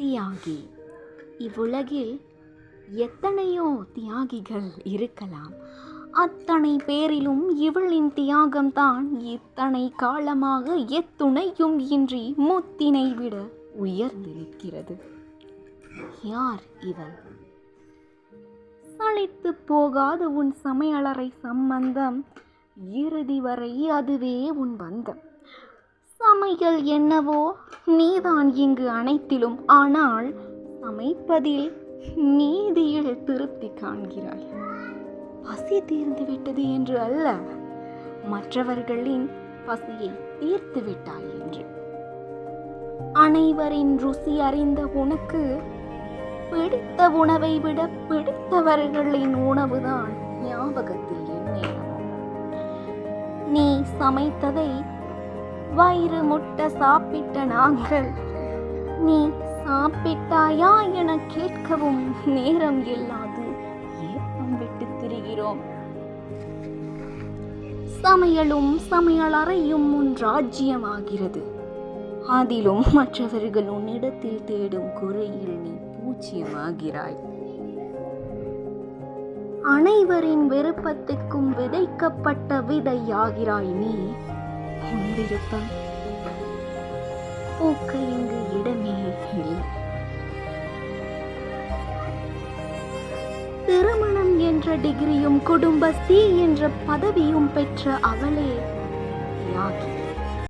தியாகி இவ்வுலகில் எத்தனையோ தியாகிகள் இருக்கலாம். அத்தனை பேரிலும் இவளின் தியாகம்தான் இத்தனை காலமாக எத்துணையும் இன்றி முத்தினை விட உயர்ந்து நிற்கிறது யார் இவள் சளைத்து போகாத உன் சமையலறை சம்பந்தம். இறுதி வரை அதுவே உன் பந்தம். சமையல் என்னவோ நீதான் இங்கு அனைத்திலும். ஆனால் சமைப்பதில் நீதியில் திருப்தி காண்கிறாய். பசி தீர்ந்து விட்டது என்று அல்ல மற்றவர்களின் பசியை தீர்த்து விட்டாய் என்று. அனைவரின் ருசி அறிந்த உனக்கு பிடித்த உணவை விட பிடித்தவர்களின் உணவுதான் ஞாபகத்தில் என்ன நீ சமைத்ததை வயிறு முட்டை சாப்பிட்ட நாங்கள். நீ சாப்பிட்டாயா? என கேட்கவும் நேரம் இல்லாது ஏப்பம் விட்டு திரிகிறோம். சமையலும் சமையலறையும் உன் ராஜ்யமாகிறது. அதிலும் மற்றவர்கள் உன்னிடத்தில் தேடும் குறையில் நீ பூஜ்யமாகிறாய். அனைவரின் விருப்பத்துக்கும் விதைக்கப்பட்ட விதையாகிறாய் நீ. உன் பூக்க இங்கு இடமே இல்லை. திருமணம் என்ற டிகிரியும் குடும்பஸ்தீ என்ற பதவியும் பெற்ற அவளே யாகி